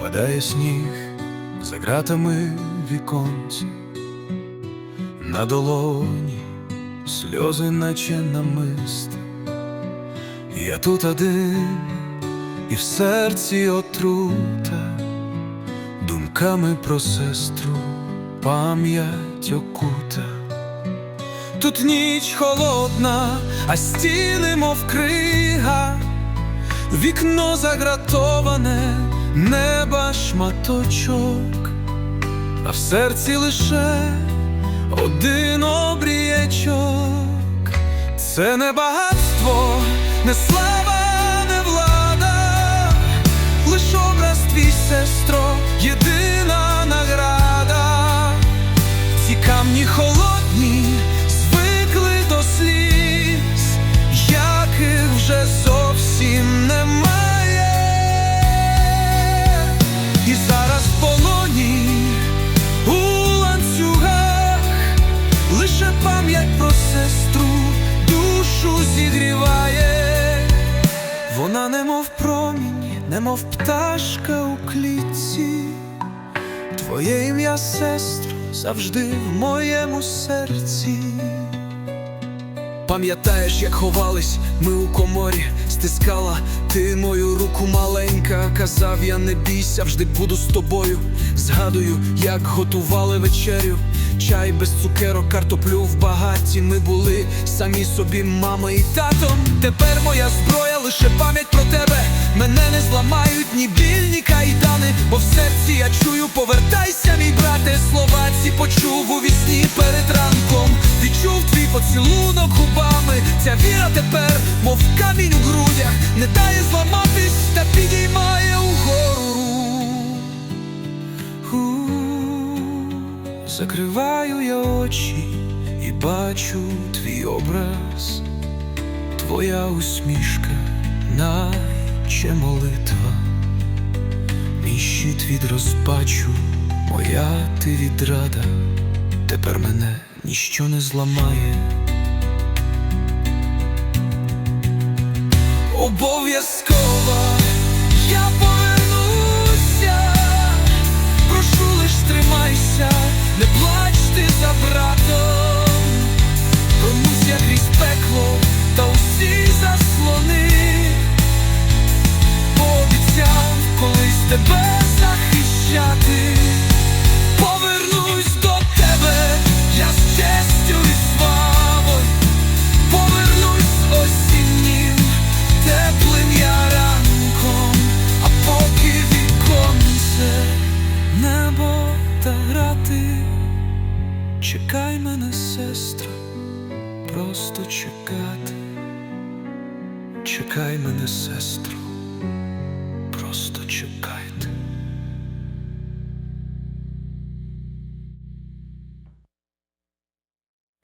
Падає сніг за ґратами віконці, на долоні сльози, наче намисти. Я тут один, і в серці отрута, думками про сестру пам'ять окута. Тут ніч холодна, а стіни, мов крига, вікно загратоване, неба шматочок, а в серці лише один обрієчок. Це не багатство, не слава, лише пам'ять про сестру душу зігріває. Вона немов промінь, немов пташка у клітці. Твоє ім'я, сестро, завжди в моєму серці. Пам'ятаєш, як ховались ми у коморі, стискала ти мою руку маленька, казав я не бійся, завжди буду з тобою. Згадую, як готували вечерю, чай без цукерок, картоплю в багаті. Ми були самі собі, мама і татом. Тепер моя зброя, лише пам'ять про тебе. Мене не зламають ні біль, ні кайдани, бо в серці я чую, повертайся, мій брате, слова ці почув у вісні перед ранком. Відчув твій поцілунок губами. Ця віра тепер, мов камінь у грудях, не дає зламатись Закриваю я очі і бачу твій образ, твоя усмішка, наче молитва, мій щит від розпачу, моя ти відрада, тепер мене ніщо не зламає. Обов'язково тебе захищати, повернусь до тебе, я з честю і славою, повернусь осіннім, теплим я ранком, а поки віконце, небо та грати, чекай мене, сестра, просто чекати, чекай мене, сестро.